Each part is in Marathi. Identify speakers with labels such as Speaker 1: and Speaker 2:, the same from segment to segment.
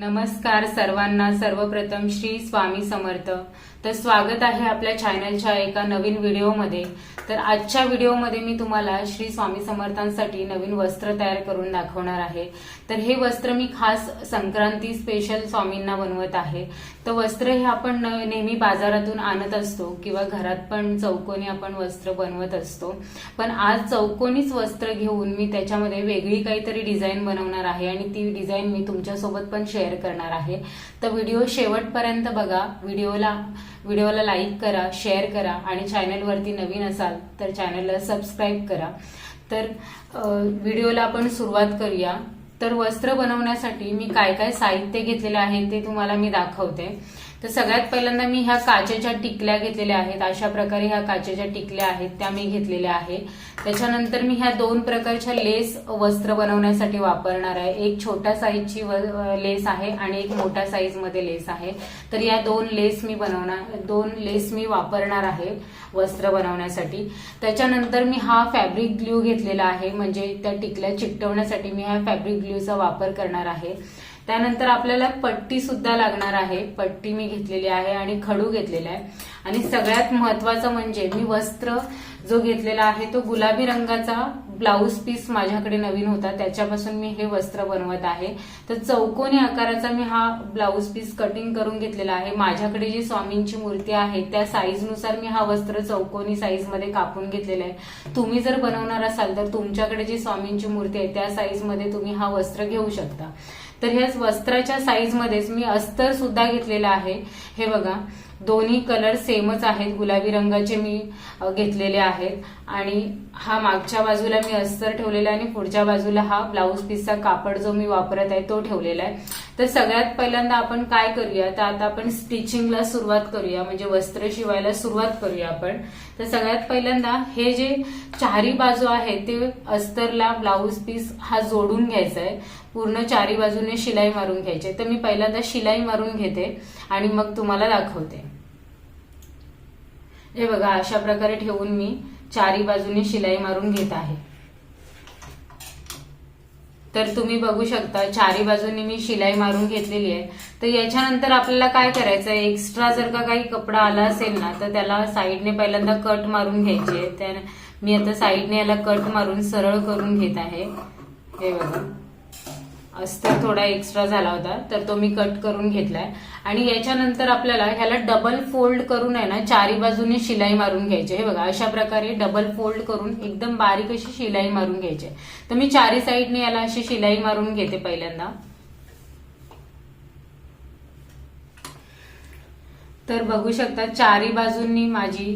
Speaker 1: नमस्कार सर्वांना सर्वप्रथम श्री स्वामी समर्थ. तर स्वागत आहे आपल्या चॅनलच्या एका नवीन व्हिडिओमध्ये तर आजच्या व्हिडिओमध्ये मी तुम्हाला श्री स्वामी समर्थांसाठी नवीन वस्त्र तयार करून दाखवणार आहे. तर हे वस्त्र मी खास संक्रांती स्पेशल स्वामींना बनवत आहे. तर वस्त्र हे आपण न- नेहमी बाजारातून आणत असतो किंवा घरात पण चौकोनी आपण वस्त्र बनवत असतो. पण आज चौकोनीच वस्त्र घेऊन मी त्याच्यामध्ये वेगळी काहीतरी डिझाईन बनवणार आहे आणि ती डिझाईन मी तुमच्यासोबत पण शेअर करणार आहे. तर व्हिडिओ शेवटपर्यंत बघा. व्हिडिओला व्हिडिओला लाईक करा शेअर करा आणि चॅनलवरती नवीन असाल तर चॅनलला सबस्क्राईब करा. तर व्हिडिओला आपण सुरुवात करूया. तर वस्त्र बनवण्यासाठी मी काय काय साहित्य घेतलेलं आहे ते तुम्हाला मी दाखवते. तर सगळ्यात पहिल्यांदा मी ह्या काचेच्या टिकल्या घेतलेल्या आहेत. अशा प्रकारे ह्या काचेच्या टिकल्या आहेत त्या मी घेतलेल्या आहे त्याच्यानंतर मी ह्या दोन प्रकारच्या लेस वस्त्र बनवण्यासाठी वापरणार आहे. एक छोट्या साईजची व- लेस आहे आणि एक मोठ्या साईजमध्ये लेस आहे. तर या दोन लेस मी बनवणार दोन लेस मी वापरणार आहे वस्त्र बनवण्यासाठी. त्याच्यानंतर मी हा फॅब्रिक ग्ल्यू घेतलेला आहे. म्हणजे त्या टिकल्या चिकटवण्यासाठी मी हा फॅब्रिक ग्ल्यूचा वापर करणार आहे. त्यानंतर आपल्याला पट्टी सुद्धा लागणार आहे. पट्टी मी घेतलेली आहे आणि खडू घेतलेला आहे. आणि सगळ्यात महत्वाचं म्हणजे मी वस्त्र जो घेतलेला आहे तो गुलाबी रंगाचा ब्लाऊज पीस माझ्याकडे नवीन होता. त्याच्यापासून मी हे वस्त्र बनवत आहे. तर चौकोनी आकाराचा मी हा ब्लाऊज पीस कटिंग करून घेतलेला आहे. माझ्याकडे जी स्वामींची मूर्ती आहे त्या साईजनुसार मी हा वस्त्र चौकोनी साईजमध्ये कापून घेतलेला आहे. तुम्ही जर बनवणार असाल तर तुमच्याकडे जी स्वामींची मूर्ती आहे त्या साईजमध्ये तुम्ही हा वस्त्र घेऊ शकता. तर ह्याच वस्त्राच्या साईज मध्येच मी अस्तर सुद्धा घेतलेलं आहे. हे बघा दोन्ही कलर सेमच आहेत. गुलाबी रंगाचे मी घेतलेले आहेत. आणि हा मागच्या बाजूला मी अस्तर ठेवलेला आहे आणि पुढच्या बाजूला हा ब्लाऊज पीसचा कापड जो मी वापरत आहे तो ठेवलेला आहे. तर सगळ्यात पहिल्यांदा आपण काय करूया? तर आता आपण स्टिचिंगला सुरुवात करूया. म्हणजे वस्त्र शिवायला सुरुवात करूया आपण. तर सगळ्यात पहिल्यांदा हे जे चारी बाजू आहे ते अस्तरला ब्लाऊज पीस हा जोडून घ्यायचा आहे. पूर्ण चारी बाजूने शिलाई मारून घ्यायची तर मी पहिल्यांदा शिलाई मारून घेते आणि मग तुम्हाला दाखवते. हे बघा अशा प्रकारे ठेवून मी चारी बाजूने शिलाई मारून घेत आहे. तर तुम्ही बघू शकता चारी बाजूनी मी शिलाई मारून घेतलेली आहे. तर याच्यानंतर आपल्याला काय करायचं आहे? एक्स्ट्रा जर का काही कपडा आला असेल ना तर त्याला साईडने पहिल्यांदा कट मारून घ्यायची आहे. त्या मी आता साईडने याला कट मारून सरळ करून घेत आहे. हे बघा. अस्तर थोडा एक्स्ट्रा झाला होता तर तो मी कट करून घेतलाय. आणि याच्यानंतर आपल्याला ह्याला डबल फोल्ड करून आहे ना चारी बाजूने शिलाई मारून घ्यायची हे बघा अशा प्रकारे डबल फोल्ड करून एकदम बारीक अशी शिलाई मारून घ्यायची तर मी चारी साईडने याला अशी शिलाई मारून घेते पहिल्यांदा. तर बघू शकता चारी बाजूंनी माझी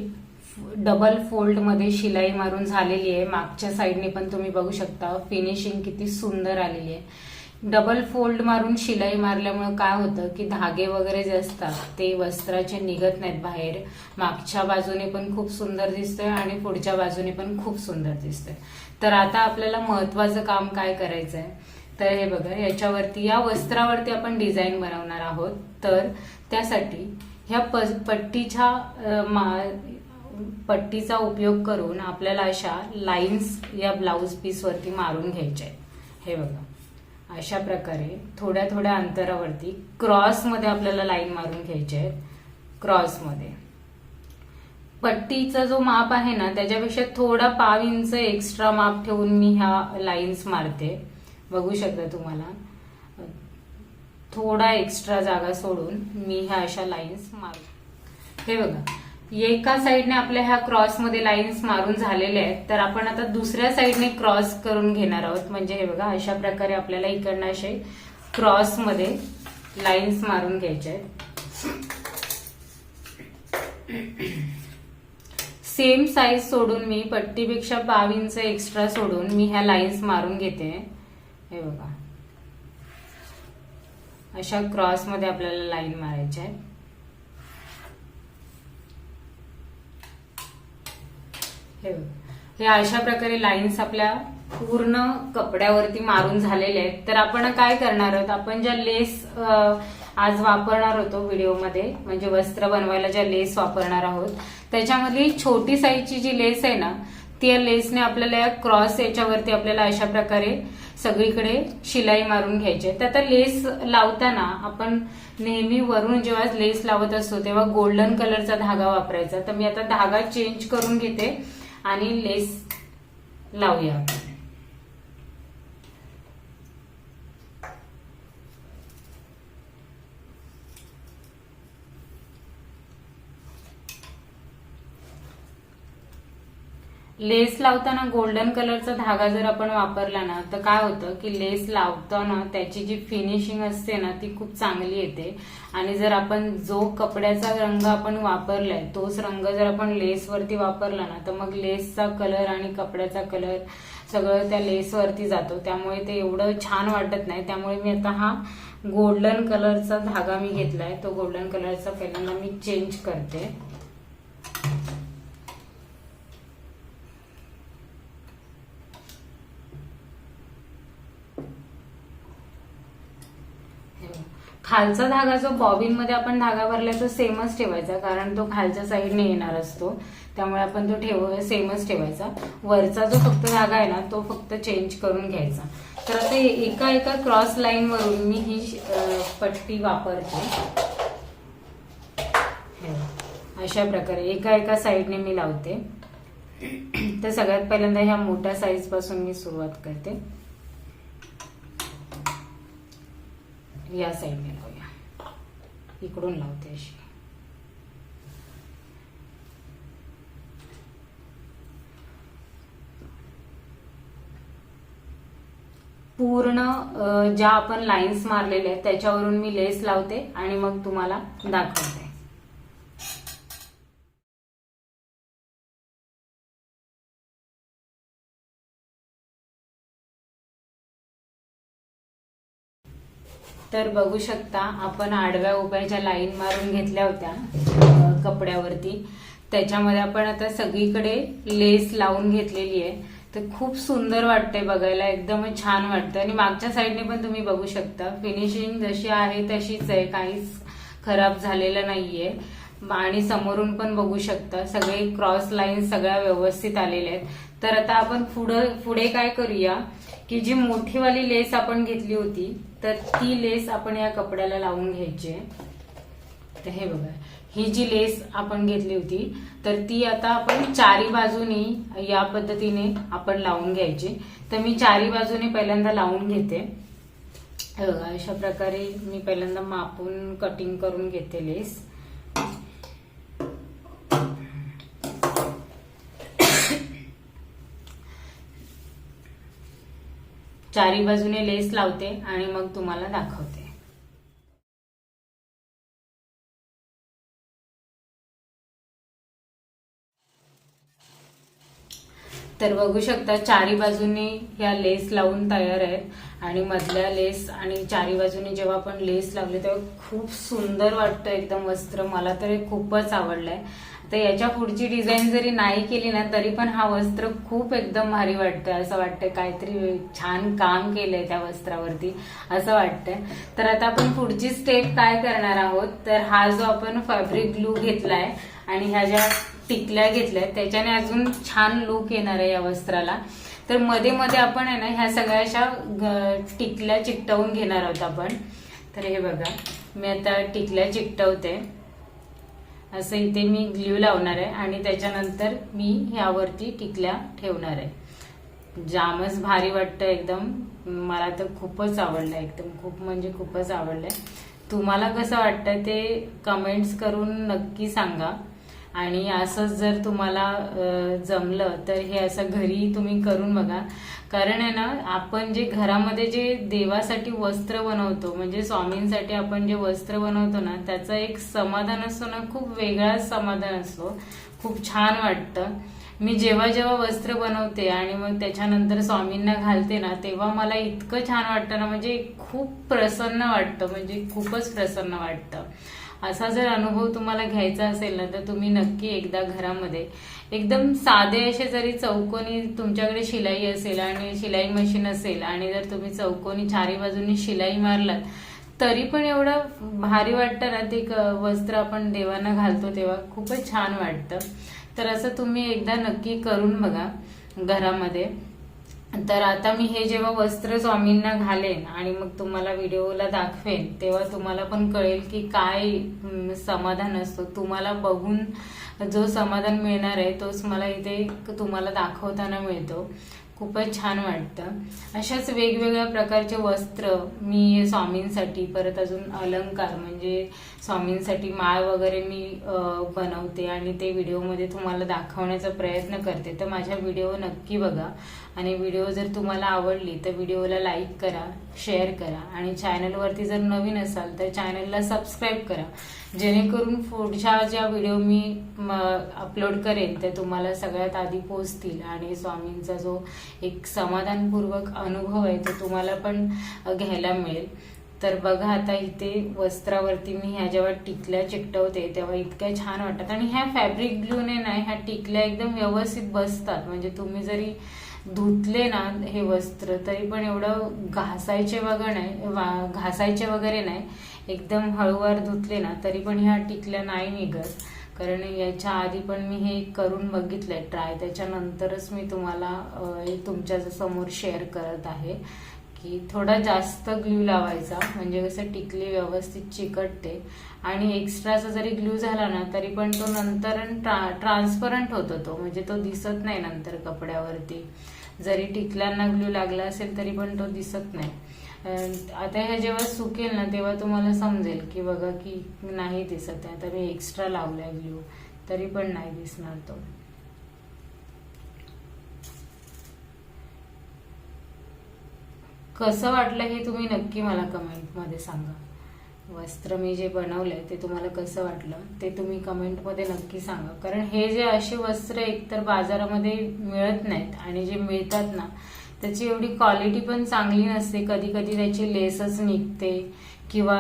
Speaker 1: डबल फोल्डमध्ये शिलाई मारून झालेली आहे. मागच्या साईडने पण तुम्ही बघू शकता फिनिशिंग किती सुंदर आलेली आहे. डबल फोल्ड मारून शिलाई मारल्यामुळे काय होतं की धागे वगैरे जे असतात ते वस्त्राचे निघत नाहीत बाहेर. मागच्या बाजूने पण खूप सुंदर दिसतंय आणि पुढच्या बाजूने पण खूप सुंदर दिसतंय. तर आता आपल्याला महत्वाचं काम काय करायचं आहे तर हे बघा याच्यावरती या वस्त्रावरती आपण डिझाईन बनवणार आहोत. तर त्यासाठी ह्या प- पट्टीच्या मा- पट्टीचा उपयोग करून आपल्याला अशा लाईन्स या ब्लाऊज पीसवरती मारून घ्यायच्या आहेत. हे बघा. अशा प्रकारे थोड्या थोड्या अंतरावरती क्रॉसमध्ये आपल्याला लाईन मारून घ्यायचे आहेत. क्रॉसमध्ये पट्टीचा जो माप आहे ना त्याच्यापेक्षा थोडा पाव इंच एक्स्ट्रा माप ठेवून मी ह्या लाईन्स मारते. बघू शकता तुम्हाला. थोडा एक्स्ट्रा जागा सोडून मी ह्या अशा लाईन्स मारते. हे बघा. एका साईडने आपल्या ह्या क्रॉसमध्ये लाईन्स मारून झालेल्या आहेत. तर आपण आता दुसऱ्या साईडने क्रॉस करून घेणार आहोत. म्हणजे हे बघा अशा प्रकारे आपल्याला इकडनं असे क्रॉसमध्ये लाईन्स मारून घ्यायचे आहेत. सेम साईज सोडून मी पट्टीपेक्षा पाव इंच एक्स्ट्रा सोडून मी ह्या लाईन्स मारून घेते. हे बघा. अशा क्रॉसमध्ये आपल्याला लाईन मारायच्या आहे हे बघा. हे अशा प्रकारे लाईन्स आपल्या पूर्ण कपड्यावरती मारून झालेले आहेत तर आपण काय करणार आहोत आपण ज्या लेस आज वापरणार होतो व्हिडिओमध्ये म्हणजे वस्त्र बनवायला ज्या लेस वापरणार आहोत त्याच्यामधली छोटी साईजची जी लेस आहे ना त्या लेसने आपल्याला या क्रॉस याच्यावरती आपल्याला अशा प्रकारे सगळीकडे शिलाई मारून घ्यायची आहे. तर आता लेस लावताना आपण नेहमी वरून जेव्हा लेस लावत असतो तेव्हा गोल्डन कलरचा धागा वापरायचा तर मी आता धागा चेंज करून घेते आणि लेस लावूया आपण. लेस लावताना गोल्डन कलरचा धागा जर आपण वापरला ना तर काय होतं की लेस लावताना त्याची जी फिनिशिंग असते ना ती खूप चांगली येते. आणि जर आपण जो कपड्याचा रंग आपण वापरलाय तोच रंग जर आपण लेसवरती वापरला ना तर मग लेसचा कलर आणि कपड्याचा कलर सगळं त्या लेसवरती जातो. त्यामुळे ते एवढं छान वाटत नाही. त्यामुळे मी आता हा गोल्डन कलरचा धागा मी घेतलाय. तो गोल्डन कलरचा पहिल्यांदा मी चेंज करते हे बघा. खालचा धागा जो बॉबिनमध्ये आपण धागा भरलाय तो सेमच ठेवायचा कारण तो खालच्या साईडने येणार असतो. त्यामुळे आपण तो ठेव सेमच ठेवायचा. वरचा जो फक्त धागा आहे ना तो फक्त चेंज करून घ्यायचा. तर आता एका एका क्रॉस लाईन वरून मी ही पट्टी वापरते. अशा प्रकारे एका एका साईडने मी लावते. तर सगळ्यात पहिल्यांदा ह्या मोठ्या साईजपासून मी सुरुवात करते. या साईडने लावूया इकडून लावते अशी. पूर्ण ज्या आपण लाईन्स मारलेल्या आहेत त्याच्यावरून मी लेस लावते आणि मग तुम्हाला दाखवते. तर बघू शकता आपण आडव्या उभ्याच्या लाईन मारून घेतल्या होत्या कपड्यावरती. त्याच्यामध्ये आपण आता सगळीकडे लेस लावून घेतलेली आहे. तर खूप सुंदर वाटतंय बघायला एकदम छान वाटतं. आणि मागच्या साईडने पण तुम्ही बघू शकता. फिनिशिंग जशी आहे तशीच आहे काहीच खराब झालेलं नाहीये. आणि समोरून पण बघू शकता. सगळे क्रॉस लाईन सगळ्या व्यवस्थित आलेल्या आहेत. तर आता आपण पुढं पुढे काय करूया की जी मोठीवाली लेस आपण घेतली होती तर ती लेस आपण या कपड्याला लावून घ्यायची आहे. तर हे बघा ही जी लेस आपण घेतली होती तर ती आता आपण चारी बाजूनी या पद्धतीने आपण लावून घ्यायची. तर मी चारी बाजूने पहिल्यांदा लावून घेते. हे बघा अशा प्रकारे मी पहिल्यांदा मापून कटिंग करून घेते लेस चारी बाजूने लेस लावते आणि मग तुम्हाला दाखवते. तर बघू शकता चारी बाजूनी ह्या लेस लावून तयार आहेत आणि मधल्या लेस आणि चारी बाजूनी जेव्हा आपण लेस लावले तेव्हा खूप सुंदर वाटतं एकदम वस्त्र. मला तर हे खूपच आवडलंय. तर याच्या पुढची डिझाईन जरी नाही केली ना तरी पण हा वस्त्र खूप एकदम भारी वाटतंय. असं वाटतंय काहीतरी छान काम केलंय त्या वस्त्रावरती असं वाटतंय. तर आता आपण पुढची स्टेप काय करणार आहोत? तर हा जो आपण फॅब्रिक ग्लू घेतलाय आणि ह्या ज्या टिकल्या घेतल्या त्याच्याने अजून छान लुक येणार आहे या वस्त्राला. तर मध्ये मध्ये आपण आहे ना ह्या सगळ्या अशा टिकल्या चिकटवून घेणार आहोत आपण. तर हे बघा मी आता टिकल्या चिकटवते. असं इथे मी ग्ल्यू लावणार आहे आणि त्याच्यानंतर मी ह्यावरती टिकल्या ठेवणार आहे. जामच भारी वाटतं एकदम. मला तर खूपच आवडलं एकदम खूप म्हणजे खूपच आवडलंय. तुम्हाला कसं वाटतं ते कमेंट्स करून नक्की सांगा. आणि असंच जर तुम्हाला जमलं तर हे असं घरी तुम्ही करून बघा. कारण आहे ना आपण जे घरामध्ये जे देवासाठी वस्त्र बनवतो म्हणजे स्वामींसाठी आपण जे वस्त्र बनवतो ना त्याचा एक समाधान असतो ना खूप वेगळाच समाधान असतो. खूप छान वाटतं. मी जेव्हा जेव्हा वस्त्र बनवते आणि मग त्याच्यानंतर स्वामींना घालते ना तेव्हा मला इतकं छान वाटतं ना म्हणजे खूप प्रसन्न वाटतं म्हणजे खूपच प्रसन्न वाटतं. असा जर अनुभव तुम्हाला घ्यायचा असेल ना तर तुम्ही नक्की एकदा घरामध्ये एकदम साधे असे जरी चौकोनी तुमच्याकडे शिलाई असेल आणि शिलाई मशीन असेल आणि जर तुम्ही चौकोनी चारी बाजूनी शिलाई मारलात तरी पण एवढं भारी वाटतं ना ते वस्त्र आपण देवांना घालतो तेव्हा. खूपच छान वाटतं. तर असं तुम्ही एकदा नक्की करून बघा घरामध्ये. तर आता मी हे जेव्हा वस्त्र स्वामींना घालेन आणि मग तुम्हाला व्हिडिओला दाखवेन तेव्हा तुम्हाला पण कळेल की काय समाधान असतो. तुम्हाला बघून जो समाधान मिळणार आहे तोच मला इथे तुम्हाला दाखवताना मिळतो. खूपच छान वाटतं. अशाच वेगवेगळ्या प्रकारचे वस्त्र मी स्वामींसाठी परत अजून अलंकार म्हणजे स्वामींसाठी माळ वगैरे मी बनवते आणि ते व्हिडिओमध्ये तुम्हाला दाखवण्याचा प्रयत्न करते. तर माझ्या व्हिडिओ नक्की बघा. आणि व्हिडिओ जर तुम्हाला आवडली तर व्हिडिओला लाईक करा शेअर करा. आणि चॅनलवरती जर नवीन असाल तर चॅनलला सबस्क्राईब करा. जेणेकरून पुढच्या ज्या व्हिडिओ मी अपलोड करेन ते तुम्हाला सगळ्यात आधी पोचतील आणि स्वामींचा जो एक समाधानपूर्वक अनुभव आहे तो तुम्हाला पण घ्यायला मिळेल. तर बघा आता इथे वस्त्रावरती मी ह्या जेव्हा टिकल्या चिकटवते तेव्हा इतक्या छान वाटतात. आणि ह्या फॅब्रिक ग्लूने नाही ह्या टिकल्या एकदम व्यवस्थित बसतात. म्हणजे तुम्ही जरी धुतले ना हे वस्त्र तरी पण एवढं घासायचे वगैरे नाही वा- घासायचे वगैरे नाही. एकदम हळूवार धुतले ना तरी पण ह्या टिकल्या नाही निघत. कारण याच्या आधी पण मी हे करून बघितलंय ट्राय. त्याच्यानंतरच मी तुम्हाला हे तुमच्यासमोर शेअर करत आहे. की थोडा जास्त ग्लू लावायचा म्हणजे कसं टिकली व्यवस्थित चिकटते. आणि एक्स्ट्राचा जरी ग्लू झाला ना तरी पण तो नंतर ट्रा ट्रान्सपरंट होतो तो. म्हणजे तो दिसत नाही नंतर कपड्यावरती. जरी टिकल्यांना ग्लू लागला असेल तरी पण तो दिसत नाही. आता हे जेव्हा सुकेल ना तेव्हा तुम्हाला समजेल की बघा की नाही दिसत आहे. आता मी एक्स्ट्रा लावलाय ग्लू तरी पण नाही दिसणार तो. कसं वाटलं हे तुम्ही नक्की मला कमेंटमध्ये सांगा. वस्त्र मी जे बनवलंय ते तुम्हाला कसं वाटलं ते तुम्ही कमेंटमध्ये नक्की सांगा. कारण हे जे असे वस्त्र एकतर बाजारामध्ये मिळत नाहीत आणि जे मिळतात ना त्याची एवढी क्वालिटी पण चांगली नसते. कधी कधी त्याची लेसच निघते किंवा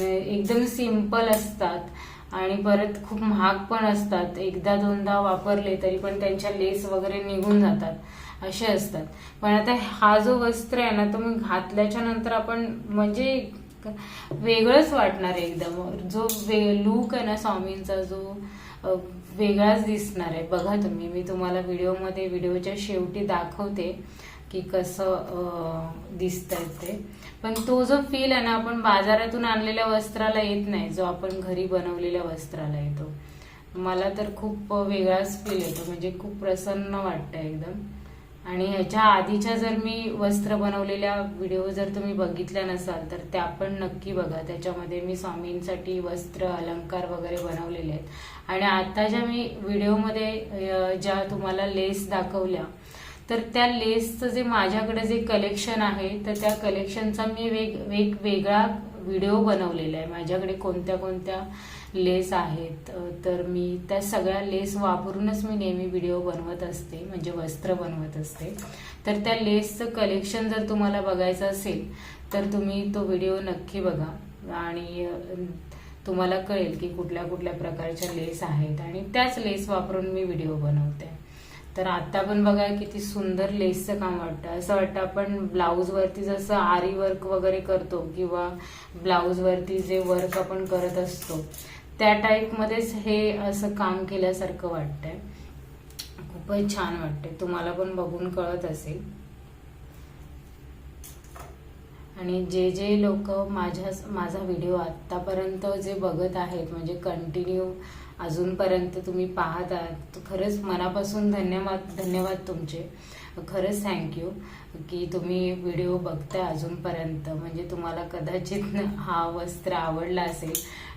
Speaker 1: एकदम सिंपल असतात आणि परत खूप महाग पण असतात. एकदा दोनदा वापरले तरी पण त्यांच्या लेस वगैरे निघून जातात. असे असतात. पण आता हा जो वस्त्र आहे ना तो मी घातल्याच्या नंतर आपण म्हणजे वेगळंच वाटणार आहे एकदम. जो लूक आहे ना स्वामींचा जो वेगळाच दिसणार आहे. बघा तुम्ही मी तुम्हाला व्हिडिओमध्ये व्हिडिओच्या शेवटी दाखवते की कसं दिसतंय ते. पण तो जो फील आहे ना आपण बाजारातून आणलेल्या वस्त्राला येत नाही. जो आपण घरी बनवलेल्या वस्त्राला येतो. मला तर खूप वेगळाच फील येतो. म्हणजे खूप प्रसन्न वाटतं एकदम. आणि ह्याच्या आधीच्या जर मी वस्त्र बनवलेल्या व्हिडिओ जर तुम्ही बघितल्या नसाल तर त्या पण नक्की बघा. त्याच्यामध्ये मी स्वामींसाठी वस्त्र अलंकार वगैरे बनवलेले आहेत. आणि आता ज्या मी व्हिडिओमध्ये ज्या तुम्हाला लेस दाखवल्या तर त्या लेसचं जे माझ्याकडे जे कलेक्शन आहे तर त्या कलेक्शनचा मी वेग वेगवेगळा व्हिडिओ बनवलेला आहे. माझ्याकडे कोणत्या कोणत्या लेस आहेत तर मी त्या सगळ्या लेस वापरूनच मी नेहमी व्हिडिओ बनवत असते म्हणजे वस्त्र बनवत असते. तर त्या लेसचं कलेक्शन जर तुम्हाला बघायचं असेल तर तुम्ही तो व्हिडिओ नक्की बघा. आणि तुम्हाला कळेल की कुठल्या कुठल्या प्रकारच्या लेस आहेत आणि त्याच लेस वापरून मी व्हिडिओ बनवते. तर आता पण बघा किती सुंदर लेसचं काम वाटतं. असं वाटतं आपण ब्लाऊजवरती जसं आरी वर्क वगैरे करतो किंवा ब्लाऊजवरती जे वर्क आपण करत असतो त्या टाईप मध्येच हे असं काम केल्यासारखं वाटतंय. खूपच छान वाटते तुम्हाला पण बघून कळत असेल. आणि जे जे लोक माझ्या माझा व्हिडिओ आत्तापर्यंत जे बघत आहेत म्हणजे कंटिन्यू अजूनपर्यंत तुम्ही पाहत आहात तर खरंच मनापासून धन्यवाद धन्यवाद तुमचे. खरंच थँक्यू की तुम्ही व्हिडिओ बघताय अजूनपर्यंत. म्हणजे तुम्हाला कदाचित हा वस्त्र आवडला असेल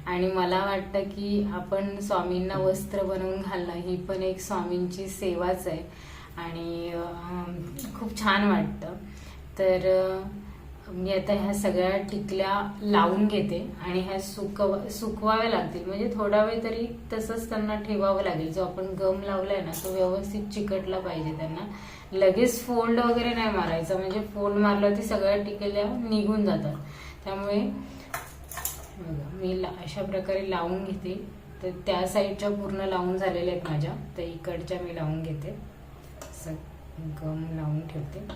Speaker 1: आणि मला वाटतं की आपण स्वामींना वस्त्र बनवून घालणं ही पण एक स्वामींची सेवाच आहे. आणि खूप छान वाटतं. तर मी आता ह्या सगळ्या टिकल्या लावून घेते आणि ह्या सुकव सुकवाव्या लागतील. म्हणजे थोडा वेळ तरी तसंच त्यांना ठेवावं लागेल. जो आपण गम लावलाय ना तो व्यवस्थित चिकटला पाहिजे त्यांना. लगेच फोल्ड वगैरे नाही मारायचा. म्हणजे फोल्ड मारला ती सगळ्या टिकल्या निघून जातात. त्यामुळे मी अशा प्रकारे लावून घेते. तर त्या साईडच्या पूर्ण लावून झालेल्या आहेत माझ्या. तर इकडच्या मी लावून घेते. असं गम लावून ठेवते.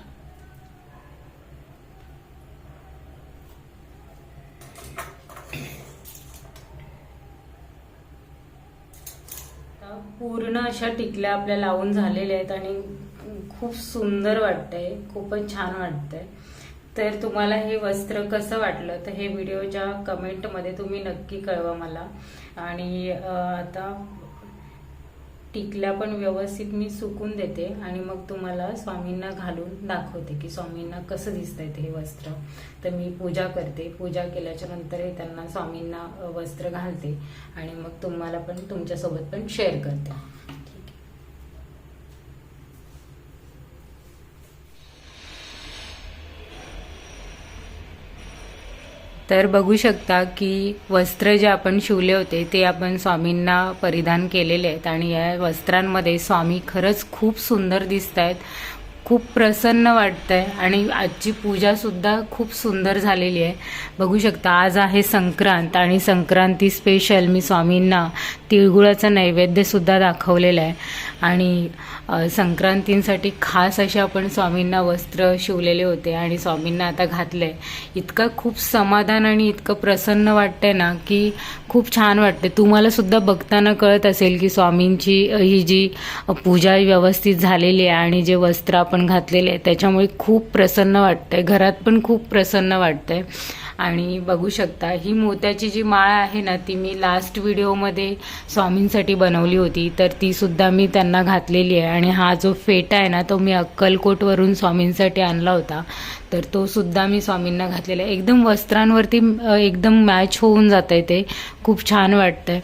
Speaker 1: पूर्ण अशा टिकल्या आपल्या लावून झालेल्या आहेत आणि खूप सुंदर वाटतंय. खूपच छान वाटतंय. तर तुम्हाला हे वस्त्र कसं वाटलं? तर हे व्हिडिओच्या कमेंटमध्ये तुम्ही नक्की कळवा मला. आणि आता टिकल्या पण व्यवस्थित मी सुकून देते आणि मग तुम्हाला स्वामींना घालून दाखवते की स्वामींना कसं दिसतंय ते हे वस्त्र. तर मी पूजा करते. पूजा केल्याच्यानंतर त्यांना स्वामींना वस्त्र घालते आणि मग तुम्हाला पण तुमच्यासोबत पण शेअर करते. तर बघू शकता की वस्त्र जे आपण शिवले होते ते आपण स्वामींना परिधान केलेले आहेत. आणि या वस्त्रांमध्ये स्वामी खरंच खूप सुंदर दिसत आहेत खूप प्रसन्न वाटतंय आणि आजची पूजा सुद्धा खूप सुंदर झालेली आहे. बघू शकता आज आहे संक्रांत आणि संक्रांती स्पेशल मी स्वामींना तिळगुळाचं नैवेद्य सुद्धा दाखवलेलं आहे. आणि संक्रांतींसाठी खास असे आपण स्वामींना वस्त्र शिवलेले होते आणि स्वामींना आता घातलंय. इतकं खूप समाधान आणि इतकं प्रसन्न वाटतंय ना की खूप छान वाटते तुम्हाला सुद्धा बघताना कळत असेल की स्वामींची ही जी पूजा व्यवस्थित झालेली आहे आणि जे वस्त्र आपण घातलेले आहे त्याच्यामुळे खूप प्रसन्न वाटतंय. घरात पण खूप प्रसन्न वाटतंय. आणि बघू शकता ही मोत्याची जी माळ आहे ना ती मी लास्ट व्हिडिओमध्ये स्वामींसाठी बनवली होती. तर ती सुद्धा मी त्यांना घातलेली आहे. आणि हा जो फेटा आहे ना तो मी अक्कलकोटवरून स्वामींसाठी आणला होता. तर तो सुद्धा मी स्वामींना घातलेला आहे. एकदम वस्त्रांवरती एकदम मॅच होऊन जात आहे ते. खूप छान वाटतंय.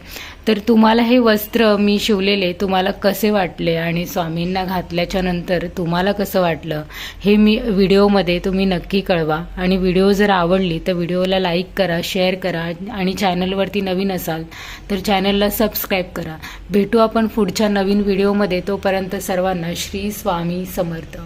Speaker 1: तर तुम्हाला हे वस्त्र मी शिवलेले तुम्हाला कसे वाटले आणि स्वामींना घातल्याच्या नंतर तुम्हाला कसं वाटलं हे मी व्हिडिओमध्ये तुम्ही नक्की कळवा. आणि व्हिडिओ जर आवडली तर व्हिडिओला लाईक करा शेअर करा आणि चॅनलवरती नवीन असाल तर चॅनलला सबस्क्राईब करा. भेटू आपण पुढच्या नवीन व्हिडिओमध्ये. तोपर्यंत सर्वांना श्री स्वामी समर्थ.